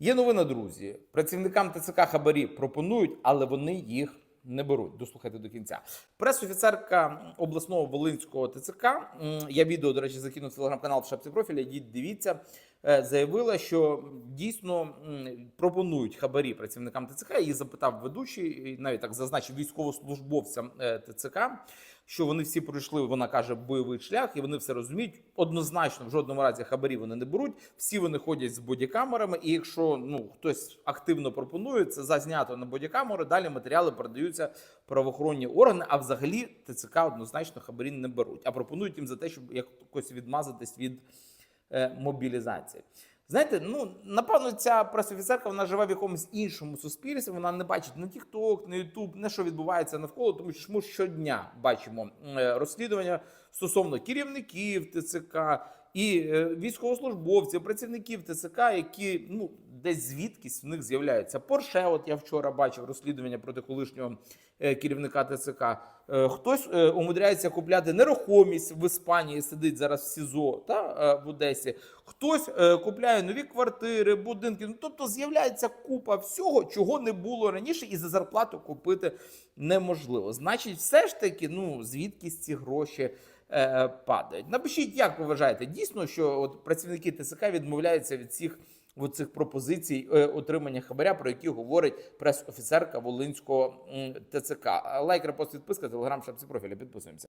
Є новина, друзі. Працівникам ТЦК хабарі пропонують, але вони їх не беруть. Дослухайте до кінця. Прес-офіцерка обласного Волинського ТЦК. Я відео, до речі, закинув телеграм-канал в шапці профіля. Дивіться. Е, Заявила, що дійсно пропонують хабарі працівникам ТЦК. Її запитав ведучий, навіть так зазначив військовослужбовцям е, ТЦК, що вони всі пройшли. Вона каже, бойовий шлях, і вони все розуміють. Однозначно, в жодному разі хабарі вони не беруть. Всі вони ходять з бодікамерами. І якщо ну хтось активно пропонує, це зазнято на бодікамеру. Далі матеріали передаються правоохоронні органи. А взагалі ТЦК однозначно хабарі не беруть, а пропонують їм за те, щоб якось відмазатись від мобілізації. Знаєте, ну напевно, ця пресофіцерка вона живе в якомусь іншому суспільстві. Вона не бачить на TikTok, не YouTube, не що відбувається навколо, тому що ми щодня бачимо е, розслідування стосовно керівників ТЦК і е, військовослужбовців, працівників ТЦК, які ну десь звідкись в них з'являються. Порше, от я вчора бачив розслідування проти колишнього е, керівника ТЦК. Е, Хтось е, умудряється купляти нерухомість в Іспанії, сидить зараз в СІЗО та в Одесі. Хтось купляє нові квартири, будинки. Ну тобто з'являється купа всього, чого не було раніше, і за зарплату купити неможливо. Значить, все ж таки, ну звідкись ці гроші. Падають. Напишіть, як ви вважаєте, дійсно, що от працівники ТСК відмовляються від цих цих пропозицій е, отримання хабаря, про які говорить прес-офіцерка Волинського ТЦК. Лайк, репост, підписка, телеграм, шапці профіля. Підписуємося.